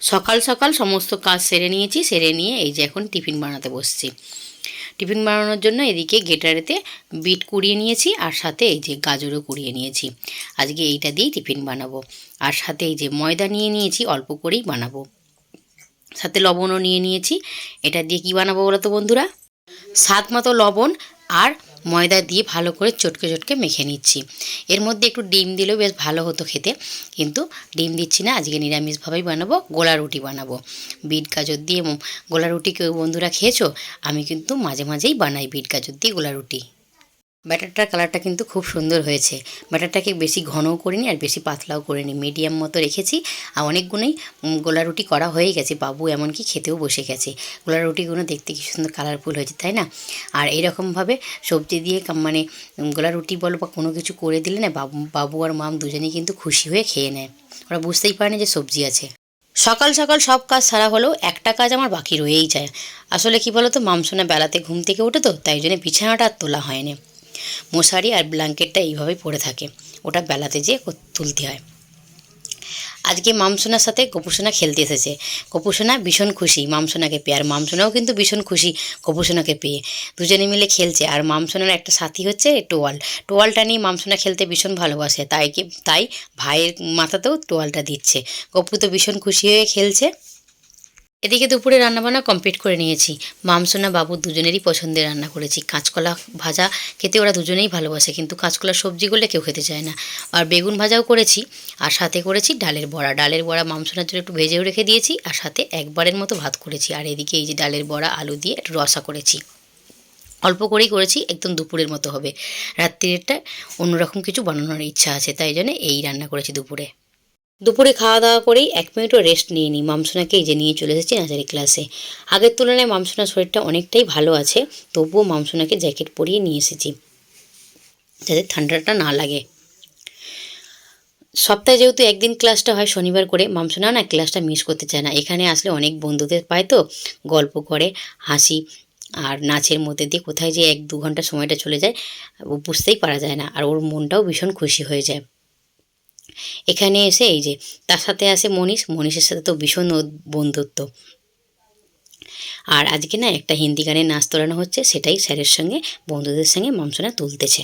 সকাল সকাল সমস্ত কাজ সেরে নিয়েছি, সেরে নিয়ে এই যে এখন টিফিন বানাতে বসছি। টিফিন বানানোর জন্য এদিকে গেটারেতে বিট কুড়িয়ে নিয়েছি আর সাথে এই যে গাজরও কুড়িয়ে নিয়েছি। আজকে এইটা দিয়েই টিফিন বানাবো। আর সাথে এই যে ময়দা নিয়ে নিয়েছি, অল্প করেই বানাবো। সাথে লবণও নিয়ে নিয়েছি। এটা দিয়ে কি বানাবো বলো তো বন্ধুরা? স্বাদ মতো লবণ আর ময়দা দিয়ে ভালো করে চটকে চটকে মেখে নিচ্ছি। এর মধ্যে একটু ডিম দিলেও বেশ ভালো হতো খেতে। কিন্তু ডিম দিচ্ছি না, আজকে নিরামিষভাবেই বানাবো, গোলা রুটি বানাবো। বিট গাজর দিয়ে গোলা রুটি কেউ বন্ধুরা খেয়েছো? আমি কিন্তু মাঝে মাঝেই বানাই বিট গাজর দিয়ে গোলা রুটি। ব্যাটারটার কালারটা কিন্তু খুব সুন্দর হয়েছে। ব্যাটারটাকে বেশি ঘনও করিনি আর বেশি পাতলাও করিনি। মিডিয়াম মতো রেখেছি। আর অনেকগুলোই গোলা রুটি করা হয়ে গেছে। বাবু এমনকি খেতেও বসে গেছে। গোলা রুটিগুলো দেখতে কি সুন্দর কালারফুল হয়েছে, তাই না? আর এইরকমভাবে সবজি দিয়ে মানে গোলা রুটি বলো বা কোনো কিছু করে দিলে না বাবু আর মাম দুজনেই কিন্তু খুশি হয়ে খেয়ে নেয়। ওরা বুঝতেই পারে না যে সবজি আছে। সকাল সকাল সব কাজ সারা হলেও একটা কাজ আমার বাকি রয়েই যায়। আসলে কি বলো তো মামসোনা বেলাতে ঘুম থেকে ওঠে তো, তাই জন্য বিছানাটা আর তোলা হয়নি। মশারি আর ব্ল্যাঙ্কেটটা এইভাবেই পড়ে থাকে। ওটা বেলাতে যেয়ে তুলতে হয়। আজকে মামসোনার সাথে গোপুসোনা খেলতে এসেছে। গোপুসোনা ভীষণ খুশি মামসোনাকে পেয়ে। আর মামসোনাও কিন্তু ভীষণ খুশি গোপুসোনাকে পেয়ে। দুজনে মিলে খেলছে। আর মামসোনার একটা সাথী হচ্ছে টোয়াল। টোয়ালটা নিয়ে মামসোনা খেলতে ভীষণ ভালোবাসে। তাই তাই ভাইয়ের মাথাতেও টোয়ালটা দিচ্ছে। গপু তো ভীষণ খুশি হয়ে খেলছে। এদিকে দুপুরে রান্নাবান্না কমপ্লিট করে নিয়েছি। মামসোনা বাবু দুজনেরই পছন্দের রান্না করেছি। কাঁচকলা ভাজা খেতে ওরা দুজনেই ভালোবাসে, কিন্তু কাঁচকলার সবজি করলে কেউ খেতে চায় না। আর বেগুন ভাজাও করেছি, আর সাথে করেছি ডালের বড়া। ডালের বড়া মামসোনার জন্য একটু ভেজেও রেখে দিয়েছি, আর সাথে একবারের মতো ভাত করেছি। আর এদিকে এই যে ডালের বড়া, আলু দিয়ে একটু রসা করেছি। অল্প করেই করেছি, একদম দুপুরের মতো হবে। রাত্রিটা অন্যরকম কিছু বানানোর ইচ্ছা আছে, তাই জন্য এই রান্না করেছি দুপুরে। দুপুরে খাওয়া দাওয়া করেই এক মিনিটও রেস্ট নিয়ে নিই মামসোনাকে এই যে নিয়ে চলে এসেছি নাচারি ক্লাসে আগের তুলনায় মামসোনার শরীরটা অনেকটাই ভালো আছে, তবুও মামসোনাকে জ্যাকেট পরিয়ে নিয়ে এসেছি, যাতে ঠান্ডাটা না লাগে। সপ্তাহে যেহেতু একদিন ক্লাসটা হয়, শনিবার করে মামসোনা না ক্লাসটা মিস করতে চায় না। এখানে আসলে অনেক বন্ধুদের পায় তো, গল্প করে, হাসি আর নাচের মধ্যে দিয়ে কোথায় যে এক দু ঘণ্টা সময়টা চলে যায়, ও বুঝতেই পারা যায় না। আর ওর মনটাও ভীষণ খুশি হয়ে যায়। এখানে এসে এই যে, তার সাথে আসে মনীষ। মনীষের সাথে তো ভীষণ বন্ধুত্ব। আর আজকে না একটা হিন্দি গানের নাচ তোলানো হচ্ছে, সেটাই স্যারের সঙ্গে, বন্ধুদের সঙ্গে মামসোনা তুলতেছে।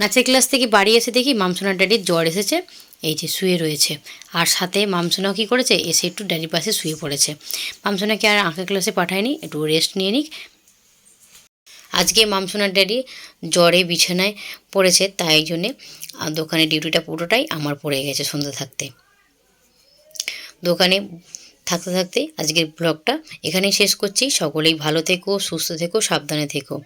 নাচের ক্লাস থেকে বাড়ি এসে দেখি মামসোনার ড্যাডির জ্বর এসেছে, এই যে শুয়ে রয়েছে। আর সাথে মামসোনাও কী করেছে, এসে একটু ড্যাডির পাশে শুয়ে পড়েছে। মামসোনাকে আর আঁকা ক্লাসে পাঠায়নি, একটু রেস্ট নিয়ে নিক। আজকে মামসোনার ড্যাডি জ্বরে বিছানায় পড়েছে, তাই জন্যে দোকানে ডিউটিটা পুরোটাই আমার পড়ে গেছে সন্ধ্যা থাকতে। দোকানে থাকতে থাকতে আজকের ব্লগটা এখানেই শেষ করছি। সকলেই ভালো থেকো, সুস্থ থেকো, সাবধানে থেকো।